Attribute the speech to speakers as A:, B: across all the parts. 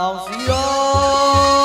A: အောင်စီရော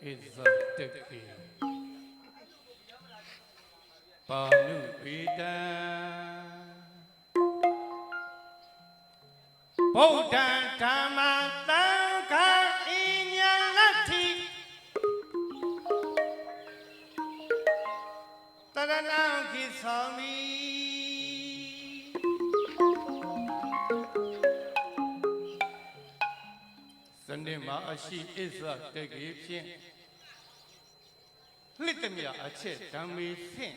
B: ဣဇတကေပါဏု ကိသာမိစနေမှာအရှိဣဇတကေဖြင့်လှစ်တမြအချက်ဓမ္မေဖြင့်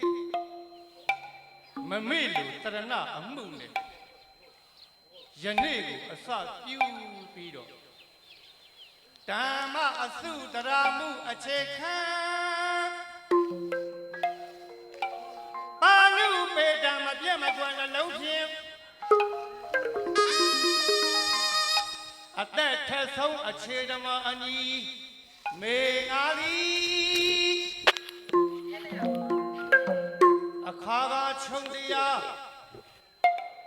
B: မမေ့လို့တရဏအမှုနဲ့ယနေ့ကိုအစပြုပြီးတော့ဓမ္မအစုတရာမှုအခြေခံ နှလုံးဖြင့်အသက်ထက်ဆုံးအခြေဓမ္မအညီမေငါသည်အခါကခြုံတရား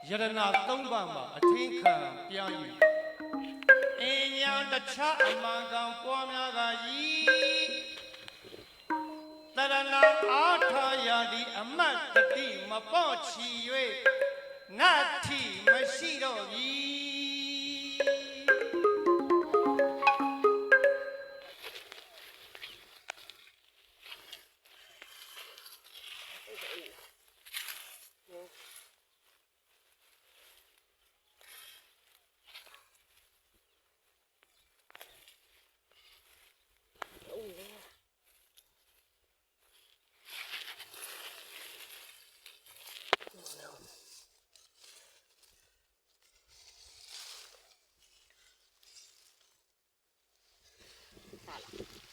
B: ယရနာသုံးပါးမှာအထင်းခံပြ၍အင်းညာတခြားအမှန်ကန်ပွားများကဤတရဏအာထာယာတိအမတ်တတိ မပေါ့ချီ၍နတ္ထိမရှိတော့ ပြီ
C: ဟာလား